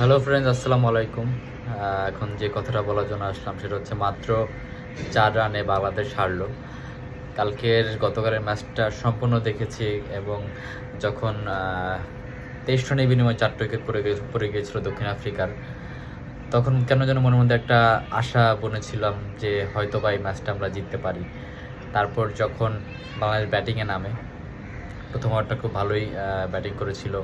Hello friends আসসালামু আলাইকুম। এখন যে কথাটা বলার জন্য আসলাম সেটা হচ্ছে মাত্র চার রানে বাংলাদেশ হারলো। কালকের গতকালের ম্যাচটা সম্পূর্ণ দেখেছি এবং যখন তেইশ রানের বিনিময়ে চারটে উইকেট পড়ে গিয়ে পড়ে গিয়েছিল দক্ষিণ আফ্রিকার, তখন কেন যেন মনের মধ্যে একটা আশা বনেছিলাম যে হয়তো বা এই ম্যাচটা আমরা জিততে পারি। তারপর যখন বাংলাদেশ ব্যাটিংয়ে নামে, প্রথম ওভারটা খুব ভালোই ব্যাটিং করেছিল।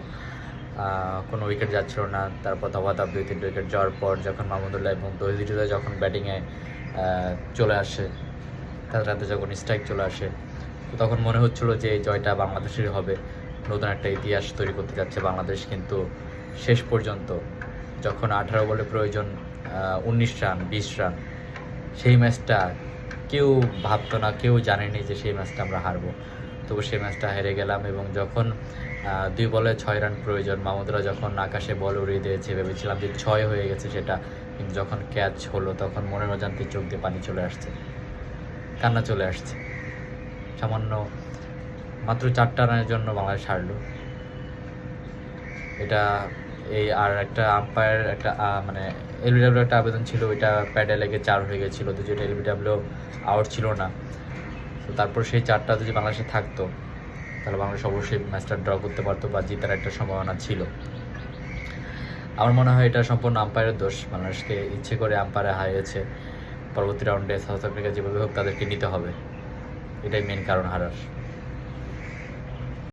কোনো উইকেট যাচ্ছিল না। তারপর তবাতাপ দুই তিনটে উইকেট যাওয়ার পর যখন মাহমুদুল্লাহ এবং তহিদুল্লাহ যখন ব্যাটিংয়ে চলে আসে, তাদের হাতে যখন স্ট্রাইক চলে আসে, তো তখন মনে হচ্ছিল যে এই জয়টা বাংলাদেশের হবে। নতুন একটা ইতিহাস তৈরি করতে যাচ্ছে বাংলাদেশ কিন্তু শেষ পর্যন্ত। যখন আঠারো বলে প্রয়োজন উনিশ রান, বিশ রান, সেই ম্যাচটা কেউ ভাবতো না, কেউ জানেনি যে সেই ম্যাচটা আমরা হারবো। তবু সেই ম্যাচটা হেরে গেলাম এবং যখন দুই বলে ছয় রান প্রয়োজন মাহমুদরা যখন আকাশে বল উড়িয়ে দিয়েছে, ভেবেছিলাম যে ছয় হয়ে গেছে সেটা, কিন্তু যখন ক্যাচ হলো তখন মনের অজান্তে চোখ দিয়ে পানি চলে আসছে, কান্না চলে আসছে। সামান্য মাত্র চারটা রানের জন্য বাংলাদেশ হারলো। এটা এই আর একটা আম্পায়ার একটা মানে এলবিডাব্লিউ একটা আবেদন ছিল, ওইটা প্যাডে লেগে চার হয়ে গেছিল যেটা এলবিডাব্লিউ আউট ছিল না। তো তারপর সেই চারটা যদি বাংলাদেশে থাকতো, তাহলে বাংলাদেশ অবশ্যই ম্যাচটা ড্র করতে পারতো বা জেতার একটা সম্ভাবনা ছিল। আমার মনে হয় এটা সম্পূর্ণ আম্পায়ারের দোষ। বাংলাদেশকে ইচ্ছে করে আম্পায়ারে হারিয়েছে। পরবর্তী রাউন্ডে সাউথ আফ্রিকা যেভাবে হোক তাদেরকে নিতে হবে। এটাই মেন কারণ হারার।